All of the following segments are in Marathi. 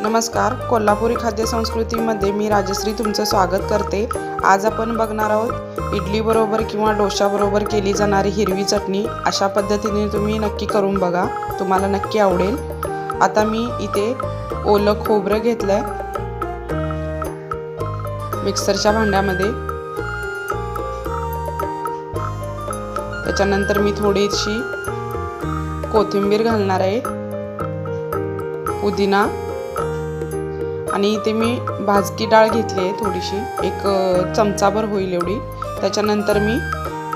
नमस्कार. कोल्हापुरी खाद्य संस्कृतीमध्ये मी राजश्री तुमचं स्वागत करते. आज आपण बघणार आहोत इडलीबरोबर किंवा डोशाबरोबर केली जाणारी हिरवी चटणी. अशा पद्धतीने तुम्ही नक्की करून बघा तुम्हाला नक्की आवडेल. आता मी इथे ओलं खोबरं घेतलं आहे मिक्सरच्या भांड्यामध्ये. त्याच्यानंतर मी थोडीशी कोथिंबीर घालणार आहे. पुदिना. आणि इथे मी भाजकी डाळ घेतली आहे थोडीशी. एक चमचाभर होईल एवढी. त्याच्यानंतर मी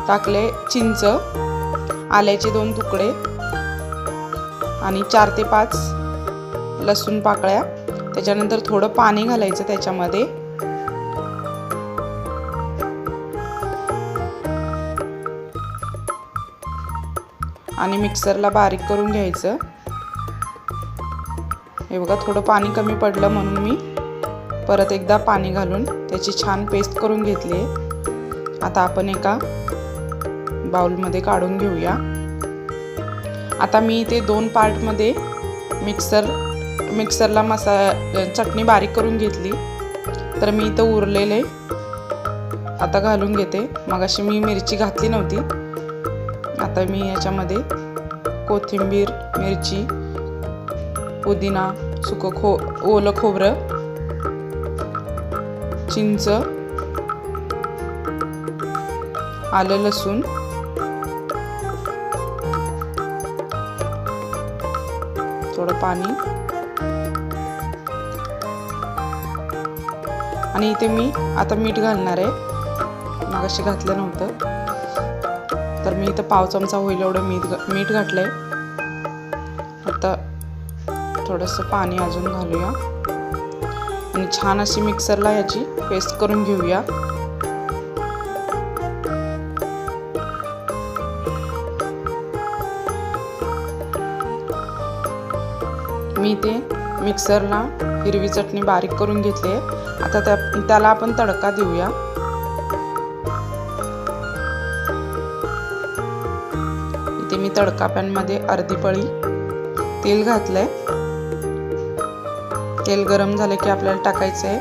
टाकले चिंच आल्याचे दोन तुकडे आणि चार ते पाच लसूण पाकळ्या. त्याच्यानंतर थोडं पाणी घालायचं त्याच्यामध्ये. आणि मिक्सरला बारीक करून घ्यायचं. हे बघा थोडं पाणी कमी पडलं म्हणून मी परत एकदा पाणी घालून त्याची छान पेस्ट करून घेतली आहे. आता आपण एका बाउलमध्ये काढून घेऊया. आता मी इथे दोन पार्टमध्ये मिक्सर मिक्सरला मसा चटणी बारीक करून घेतली. तर मी इथं उरलेले आता घालून घेते. मग अशी मी मिरची घातली नव्हती. आता मी याच्यामध्ये कोथिंबीर मिरची पुदिना सुकं खो ओलं खोबरं चिंच आलं लसूण थोडं पाणी. आणि इथे मी आता मीठ घालणार आहे. मगाशी घातलं नव्हतं. तर मी इथं पाव चमचा होईल एवढं मीठ मीठ घातलं आहे आता थोडंसं पाणी अजून घालूया. आणि छान अशी मिक्सरला याची पेस्ट करून घेऊया. मी ते मिक्सरला हिरवी चटणी बारीक करून घेतली आहे. आता त्या त्याला आपण तडका देऊया. इथे मी तडका पॅनमध्ये अर्धी पळी तेल घातलंय. तेल गरम झालं की आपल्याला टाकायचं आहे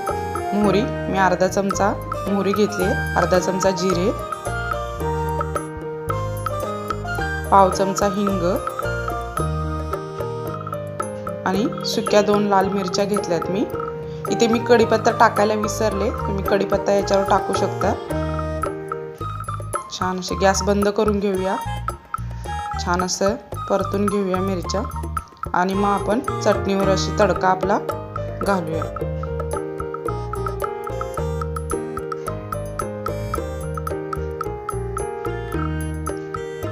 मोहरी. मी अर्धा चमचा मोहरी घेतली आहे. अर्धा चमचा जिरे. पाव चमचा हिंग. आणि सुक्या दोन लाल मिरच्या घेतल्यात मी. इथे मी कढीपत्ता टाकायला विसरले. तुम्ही कढीपत्ता याच्यावर टाकू शकता. छान असे गॅस बंद करून घेऊया. छान असं परतून घेऊया मिरच्या. आणि मग आपण चटणीवर अशी तडका आपला घालूया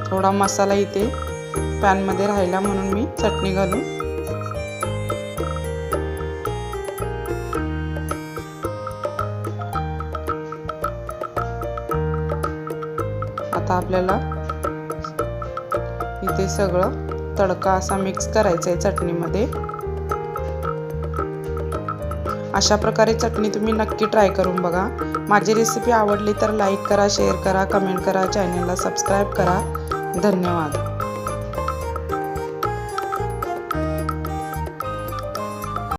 थोडा मसाला इथे पॅनमध्ये राहिला म्हणून मी चटणी घालून. आता आपल्याला इथे सगळं तडका असा मिक्स करायचा आहे चटणीमध्ये. अशा प्रकारे चटणी तुम्ही नक्की ट्राय करून बघा. माझी रेसिपी आवडली तर लाईक करा शेअर करा कमेंट करा चॅनलला सबस्क्राईब करा. धन्यवाद.